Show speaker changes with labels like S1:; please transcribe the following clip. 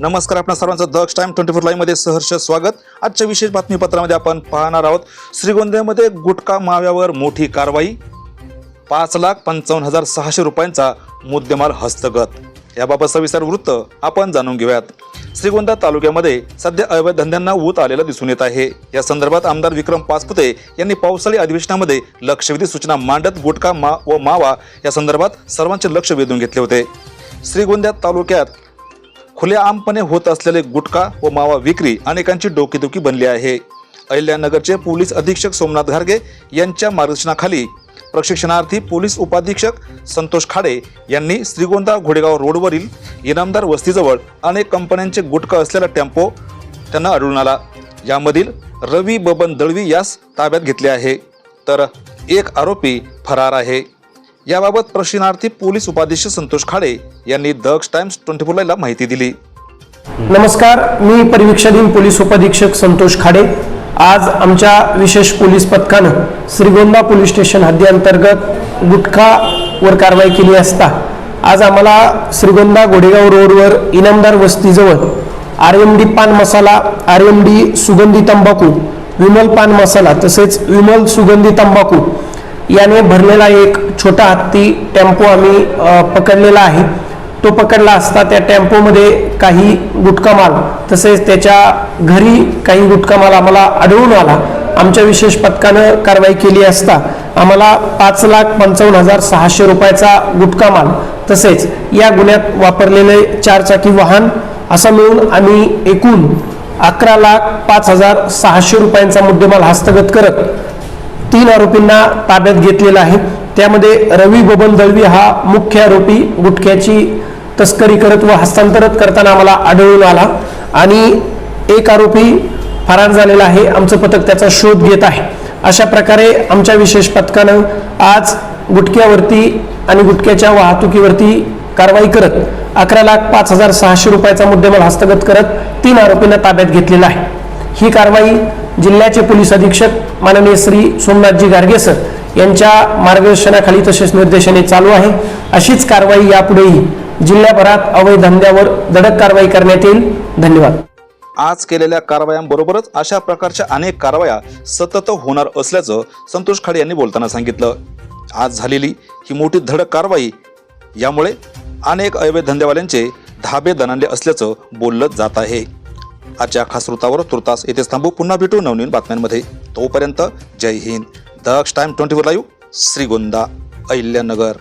S1: नमस्कार आपण सर्वांचं दक्ष टाइम ट्वेंटी फोर लाईव्हमध्ये सहर्ष स्वागत. आजच्या विशेष बातमीपत्रामध्ये आपण पाहणार आहोत श्रीगोंद्यामध्ये गुटखा माव्यावर मोठी कारवाई पाच लाख पंचावन्न हजार सहाशे रुपयांचा मुद्देमाल हस्तगत. याबाबत सविस्तर वृत्त आपण जाणून घेऊयात. श्रीगोंदा तालुक्यामध्ये सध्या अवैध धंद्यांना ऊत आलेलं दिसून येत आहे. या संदर्भात आमदार विक्रम पाचपुते यांनी पावसाळी अधिवेशनामध्ये लक्षवेधी सूचना मांडत गुटखा मा व मावा या संदर्भात सर्वांचे लक्ष वेधून घेतले होते. श्रीगोंदा तालुक्यात खुलेआमपणे होत असलेले गुटखा व मावा विक्री अनेकांची डोकेदुखी बनली आहे. अहिल्यानगरचे पोलीस अधीक्षक सोमनाथ घारगे यांच्या मार्गदर्शनाखाली प्रशिक्षणार्थी पोलीस उपाधीक्षक संतोष खाडे यांनी श्रीगोंदा घोडेगाव रोडवरील इनामदार वस्तीजवळ अनेक कंपन्यांचे गुटखा असलेला टेम्पो त्यांना आढळून आला. यामधील रवी बबन दळवी यास ताब्यात घेतले आहे. तर एक आरोपी फरार आहे. याबाबत प्रशिनार्थी पोलीस उपाधीक्षक संतोष खाडे यांनी दक्ष टाइम्स ट्वेंटी फोर ला माहिती दिली.
S2: नमस्कार मी परिवीक्षाधीन पोलीस उपाधीक्षक संतोष खाडे. आज आमच्या विशेष पोलीस पथकानं श्रीगोंदा पोलीस स्टेशन हद्दीअंतर्गत गुटखावर कारवाई केली असता आज आम्हाला श्रीगोंदा गोडेगाव रोडवर Inamdar वस्तीजवळ R M D pan masala R M D सुगंधी तंबाखू विमल पान मसाला तसेच विमल सुगंधी तंबाखू याने भरलेला एक छोटा हत्ती टेम्पो आम्ही पकडलेला आहे. तो पकडला असता त्या टेम्पोमध्ये काही गुटखा माल तसेच त्याच्या घरी काही गुटखा माल आम्हाला आढळून आला. आमच्या विशेष पथकानं कारवाई केली असता आम्हाला पाच लाख पंचावन्न हजार सहाशे रुपयाचा गुटखा माल तसेच या गुन्ह्यात वापरलेले चारचाकी वाहन असं मिळून आम्ही एकूण अकरा लाख पाच हजार सहाशे रुपयांचा मुद्देमाल हस्तगत करत तीन आरोपींना ताब्यात घेतलेला आहे. त्यामध्ये रवी बबन दळवी हा मुख्य आरोपी गुटख्याची तस्करी करत व हस्तांतरित करताना आम्हाला आढळून आला. आणि एक आरोपी फरार झालेला आहे. आमचं पथक त्याचा शोध घेत आहे. अशा प्रकारे आमच्या विशेष पथकानं आज गुटख्यावरती आणि गुटख्याच्या वाहतुकीवरती कारवाई करत अकरा लाख पाच हजार सहाशे रुपयाचा मुद्देमाल हस्तगत करत तीन आरोपींना ताब्यात घेतलेला आहे. ही कारवाई जिल्ह्याचे पोलीस अधीक्षक माननीय श्री सोमनाथजी गार्गे सर यांच्या मार्गदर्शनाखाली तसेच निर्देशाने चालू आहे. अशीच कारवाई यापुढेही जिल्ह्याभरात अवैध धंद्यावर धडक कारवाई करण्यात येईल. धन्यवाद.
S1: आज केलेल्या कारवायांबरोबरच अशा प्रकारच्या अनेक कारवाया सतत होणार असल्याचं संतोष खाडे यांनी बोलताना सांगितलं. आज झालेली ही मोठी धडक कारवाई यामुळे अनेक अवैध धंदेवाल्यांचे धाबे दणाणले असल्याचं बोललं जात आहे. आजच्या खास वृत्तावर तुर्तास येथेच थांबू. पुन्हा भेटू नवनवीन बातम्यांमध्ये. तोपर्यंत Jai Hind. Daksh time twenty four live Shrigonda Ahilyanagar.